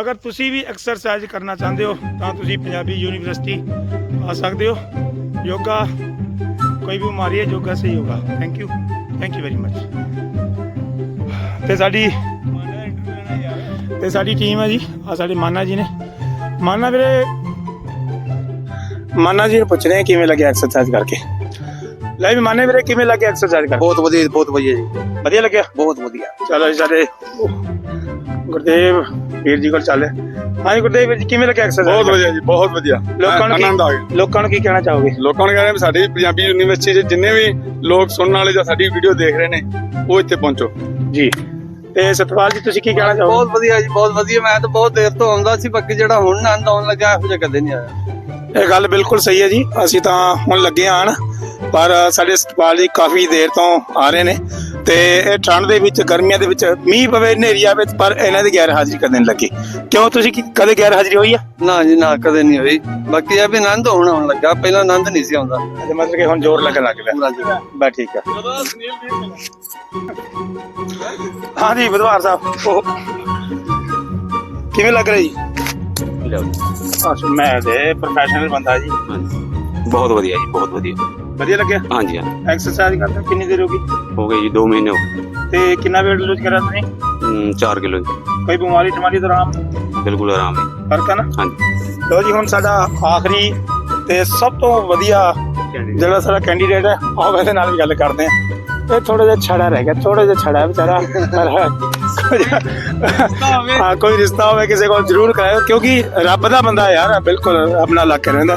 ਅਗਰ ਤੁਸੀਂ ਵੀ ਐਕਸਰਸਾਈਜ਼ ਕਰਨਾ ਚਾਹੁੰਦੇ ਹੋ ਤਾਂ ਤੁਸੀਂ ਪੰਜਾਬੀ ਯੂਨੀਵਰਸਿਟੀ ਆ ਸਕਦੇ ਹੋ। ਯੋਗਾ ਕੋਈ ਵੀ ਬਿਮਾਰੀ ਹੈ ਯੋਗਾ ਸੇ yoga. Thank you thank you very much ਤੇ ਸਾਡੀ ਤੇ ਸਾਡੀ ਟੀਮ ਹੈ ਜੀ ਆ ਸਾਡੇ ਮਾਨਾ ਜੀ ਨੇ। ਮਾਨਾ ਵੀਰੇ ਮਾਨਾ ਜੀ ਨੂੰ ਪੁੱਛ ਰਹੇ ਕਿਵੇਂ ਲੱਗਿਆ ਐਕਸਰਸਾਈਜ਼ ਕਰਕੇ? ਲੈ ਵੀ ਮਾਨੇ ਵੀਰੇ ਕਿਵੇਂ ਲੱਗਿਆ ਐਕਸਰਸਾਈਜ਼ ਕਰਕੇ? ਬਹੁਤ ਵਧੀਆ ਬਹੁਤ ਵਧੀਆ ਜੀ। ਵਧੀਆ ਲੱਗਿਆ? ਬਹੁਤ ਵਧੀਆ। ਚਲੋ ਜੀ ਸਾਡੇ ਗੁਰਦੇਵ ਵੀਰ ਜੀ ਕੋਲ ਚੱਲੇ। ਹਾਂਜੀ ਗੁਰਦੇਵ ਵੀਰ ਜੀ ਕਿਵੇਂ ਲੱਗਿਆ ਐਕਸਰਸਾਈਜ਼ ਬਹੁਤ ਵਧੀਆ ਜੀ ਬਹੁਤ ਵਧੀਆ। ਲੋਕਾਂ ਨੂੰ ਆਨੰਦ ਆ ਕੀ ਗਿਆ। ਲੋਕਾਂ ਨੂੰ ਕੀ ਕਹਿਣਾ ਚਾਹੋਗੇ? ਲੋਕਾਂ ਨੂੰ ਕਹਿੰਦੇ ਸਾਡੀ ਪੰਜਾਬੀ ਯੂਨੀਵਰਸਿਟੀ 'ਚ ਜਿੰਨੇ ਵੀ ਲੋਕ ਸੁਣਨ ਵਾਲੇ ਜਾਂ ਸਾਡੀ ਵੀਡੀਓ ਦੇਖ ਰਹੇ ਨੇ ਉਹ ਇੱਥੇ ਪਹੁੰਚੋ। ਜੀ। ਤੇ ਸਤਪਾਲ ਜੀ ਤੁਸੀਂ ਕੀ ਕਹਿਣਾ ਚਾਹੋਗੇ? ਬਹੁਤ ਵਧੀਆ ਜੀ ਬਹੁਤ ਵਧੀਆ। ਮੈਂ ਤਾਂ ਬਹੁਤ ਦੇਰ ਤੋਂ ਆਉਂਦਾ ਸੀ ਬਾਕੀ ਜਿਹੜਾ ਹੁਣ ਆਨੰਦ ਆਉਣ ਲੱਗਾ ਇਹੋ ਜਿਹਾ ਕਦੇ ਨਹੀਂ ਆਇਆ। ਇਹ ਗੱਲ ਬਿਲਕੁਲ ਸਹੀ ਹੈ ਜੀ। ਅਸੀਂ ਤਾਂ ਹੁਣ ਲੱਗੇ ਆਣ ਪਰ ਸਾਡੇ ਸਤਪਾਲ ਜੀ ਕਾਫੀ ਦੇਰ ਤੋਂ ਆ ਰਹੇ ਨੇ। ਤੇ ਇਹ ਠੰਡ ਦੇ ਵਿੱਚ ਗਰਮੀਆਂ ਦੇ ਵਿੱਚ ਮੀਂਹ ਪਵੇ ਹਨੇਰੀ ਆਵੇ ਪਰ ਇਹਨਾਂ ਦੀ ਗੈਰ ਹਾਜ਼ਰੀ ਕਦੇ ਨਹੀਂ ਲੱਗੀ। ਕਿਉਂ ਤੁਸੀਂ ਕੀ- ਕਦੇ ਗੈਰ ਹਾਜ਼ਰੀ ਹੋਈ ਆ? ਨਾ ਜੀ ਨਾ ਕਦੇ ਨਹੀਂ ਹੋਈ। ਬਾਕੀ ਇਹ ਵੀ ਆਨੰਦ ਹੁਣ ਆਉਣ ਲੱਗਾ। ਪਹਿਲਾਂ ਆਨੰਦ ਨਹੀਂ ਸੀ ਆਉਂਦਾ। ਮਤਲਬ ਕਿ ਹੁਣ ਜ਼ੋਰ ਲੱਗਣ ਲੱਗ ਪਿਆ। ਬਸ ਠੀਕ ਆ। ਹਾਂਜੀ ਬਦਵਾਰ ਸਾਹਿਬ। ਉਹ ਕਿਵੇਂ ਲੱਗ ਰਿਹਾ ਜੀ? ਅੱਛਾ ਮੈਂ ਤੇ ਪ੍ਰੋਫੈਸ਼ਨਲ ਬੰਦਾ ਜੀ। ਬਹੁਤ ਵਧੀਆ ਜੀ ਬਹੁਤ ਵਧੀਆ। ਵਧੀਆ ਲੱਗਿਆ? ਹਾਂਜੀ ਹਾਂ ਐਕਸਰਸਾਈਜ਼ ਕਰਦੇ ਕਿੰਨੀ ਦੇਰ ਹੋ ਗਈ? ਹੋ ਗਏ ਜੀ 2 ਮਹੀਨੇ ਹੋ ਗਏ। ਤੇ ਕਿੰਨਾ weight lose ਕਰਿਆ ਤੁਸੀਂ? 4 ਕਿਲੋ ਕੋਈ ਬਿਮਾਰੀ ਟਮਾਰੀ ਦਾ ਆਰਾਮ? ਬਿਲਕੁਲ ਆਰਾਮ ਹੈ। ਫ਼ਰਕ ਹੈ ਨਾ? ਹਾਂਜੀ। ਲੋ ਜੀ ਹੁਣ ਸਾਡਾ ਆਖਰੀ ਤੇ ਸਭ ਤੋਂ ਵਧੀਆ ਜਿਹੜਾ ਸਾਡਾ ਕੈਂਡੀਡੇਟ ਹੈ ਆਓ ਇਹਦੇ ਨਾਲ ਵੀ ਗੱਲ ਕਰਦੇ ਆ ਇਹ ਥੋੜਾ ਜਿਹਾ ਛੜਾ ਰਹਿ ਗਿਆ ਥੋੜਾ ਜਿਹਾ ਛੜਾ ਹੈ ਵਿਚਾਰਾ। ਪਰ ਹਾਂ ਕੋਈ ਰਿਸ਼ਤਾ ਹੋਵੇ ਕਿਸੇ ਕੋਲ ਜ਼ਰੂਰ ਕਰਾਇਓ ਕਿਉਂਕਿ ਰੱਬ ਦਾ ਬੰਦਾ ਯਾਰ ਬਿਲਕੁਲ ਆਪਣਾ ਲੱਗ ਕੇ ਰਹਿੰਦਾ।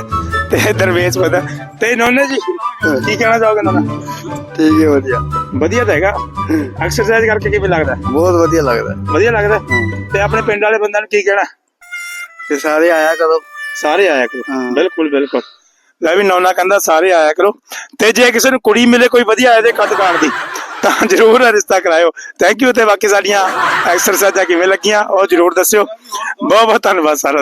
ਤੇ ਦਰਵੇਸ਼ ਪਤਾ। ਤੇ ਨੋਨੇ ਜੀ ਕੀ ਕਹਿਣਾ ਚਾਹੋਗੇ ਨੋਨਾ? ਠੀਕ ਹੈ ਵਧੀਆ। ਵਧੀਆ ਤਾਂ ਹੈਗਾ। ਐਕਸਰਸਾਈਜ਼ ਕਰਕੇ ਕਿਵੇਂ ਲੱਗਦਾ? ਬਹੁਤ ਵਧੀਆ ਲੱਗਦਾ। ਵਧੀਆ ਲੱਗਦਾ? ਤੇ ਆਪਣੇ ਪਿੰਡ ਵਾਲੇ ਬੰਦਿਆਂ ਨੂੰ ਕੀ ਕਹਿਣਾ? ਤੇ ਸਾਰੇ ਆਇਆ ਕਦੋਂ ਸਾਰੇ ਆਇਆ ਕਰੋ। ਬਿਲਕੁਲ ਬਿਲਕੁਲ। ਲੈ ਵੀ ਨੌਨਾ ਕਹਿੰਦਾ ਸਾਰੇ ਆਇਆ ਕਰੋ। ਤੇ ਜੇ ਕਿਸੇ ਨੂੰ ਕੁੜੀ ਮਿਲੇ ਕੋਈ ਵਧੀਆ ਇਹਦੇ ਕੱਦ ਕਾਣ ਦੀ ਤਾਂ ਜਰੂਰ ਰਿਸ਼ਤਾ ਕਰਾਇਓ। ਥੈਂਕ ਯੂ ਤੇ ਬਾਕੀ ਸਾਡੀਆਂ ਐਕਸਰਸਾਈਜ਼ਾਂ ਕਿਵੇਂ ਲੱਗੀਆਂ ਉਹ ਜਰੂਰ ਦੱਸਿਓ। ਬਹੁਤ ਬਹੁਤ ਧੰਨਵਾਦ ਸਾਰਾ